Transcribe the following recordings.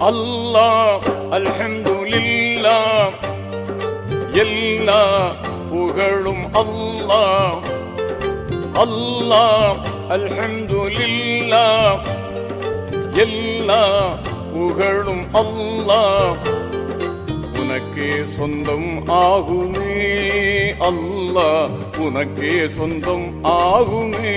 அல்லாஹ் அல்ஹம்துலில்லா எல்லா புகழும் அல்லாஹ். அல்லாஹ் அல்ஹம்துலில்லா எல்லா புகழும் அல்லாஹ். உனக்கே சொந்தம் ஆகுமே அல்லாஹ். உனக்கே சொந்தம் ஆகுமே.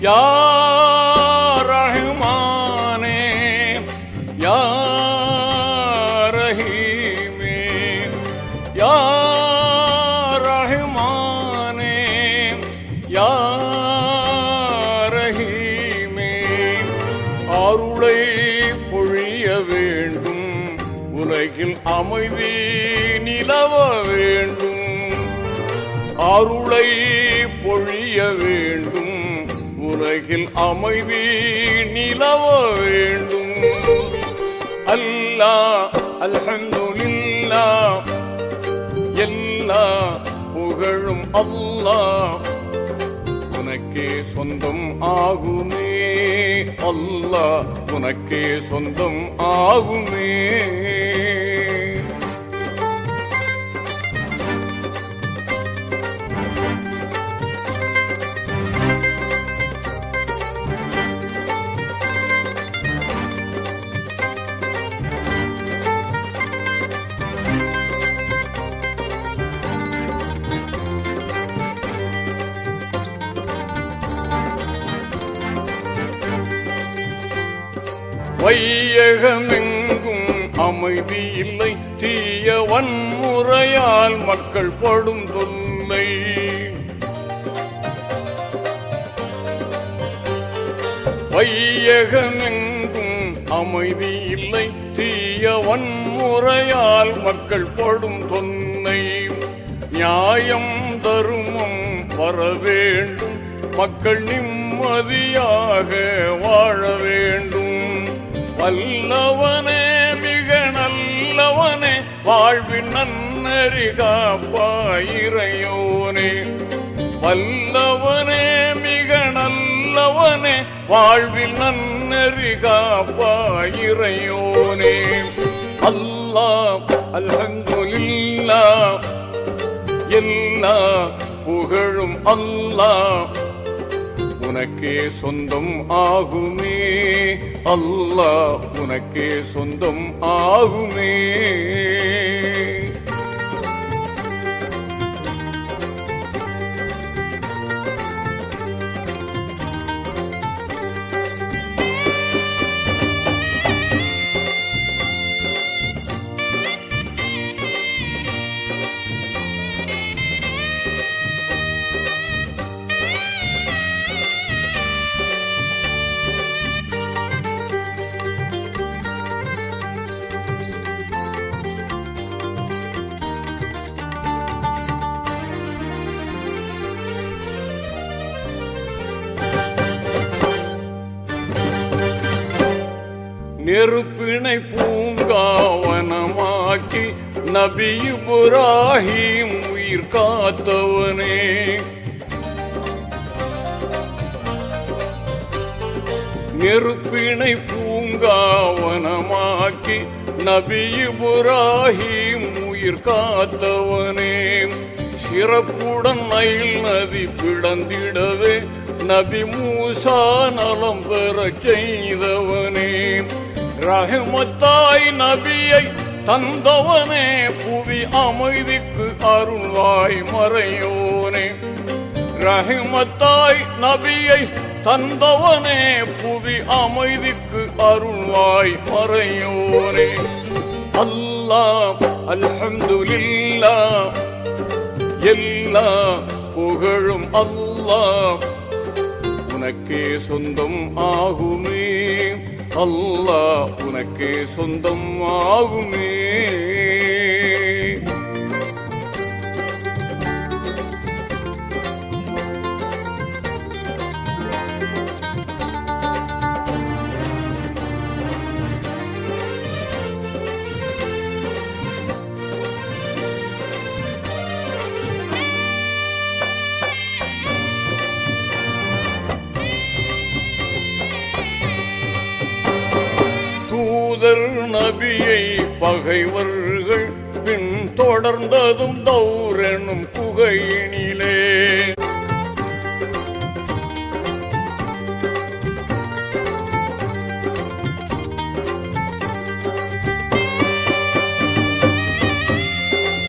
யா ரஹ்மானே யா ரஹீமே யா ரஹ்மானே யா ரஹீமே. அருளை பொழிய வேண்டும் உலகில் அமைதி நிலவ வேண்டும். அருளை பொழிய வேண்டும் உலகில் அமைதி நிலவ வேண்டும். அல்லாஹ் அல்ஹம்துலில்லா. எல்லா புகழும் அல்லா. உனக்கே சொந்தம் ஆகுமே. அல்லா உனக்கே சொந்தம் ஆகுமே. வையகமெங்கும் அமைதி இல்லை தீய வன்முறையால் மக்கள் படும் தொல்லை வையகமெங்கும் அமைதி இல்லை தீய வன்முறையால் மக்கள் படும் தொன்னை நியாயம் தருமம் வர வேண்டும். மக்கள் நிம்மதியாக வாழ வேண்டும். வல்லவனே மிக நல்லவனே வாழ்வின் நன்னறி காப்பாயிரையோனே வல்லவனே மிக நல்லவனே வாழ்வில் நன்னறி காப்பாயிரையோனே அல்லா அல்ஹம்துலில்லா எல்லா புகழும் அல்லா உனக்கே சொந்தம் ஆகுமே. அல்லாஹ் உனக்கே சொந்தம் ஆகுமே. நெருப்பினை பூங்காவனமாக்கி நபி இப்ராஹிம் உயிர் காத்தவனே. நெருப்பினை பூங்காவனமாக்கி நபி இப்ராஹிம் உயிர் காத்தவனே. சிறப்புடன் நயில் நதி பிளந்திடவே நபி மூசா நலம் பெறச் செய்தவனே. ரஹமத்தாய் நபியை தந்தவனே புவி அமைதிக்கு அருள்வாய் மறையோனே. ரஹமத்தாய் நபியை தந்தவனே புவி அமைதிக்கு அருள்வாய் மறையோனே. அல்லா அல்ஹம்துலில்லா எல்லா புகழும் அல்லாஹ். உனக்கே சொந்தம் ஆகுமே. அல்லாஹ் உனக்கே சொந்தம் ஆகுமே. முதல் நபியை பகைவர்கள் பின் தொடர்ந்ததும் தௌரெனும் குகையினிலே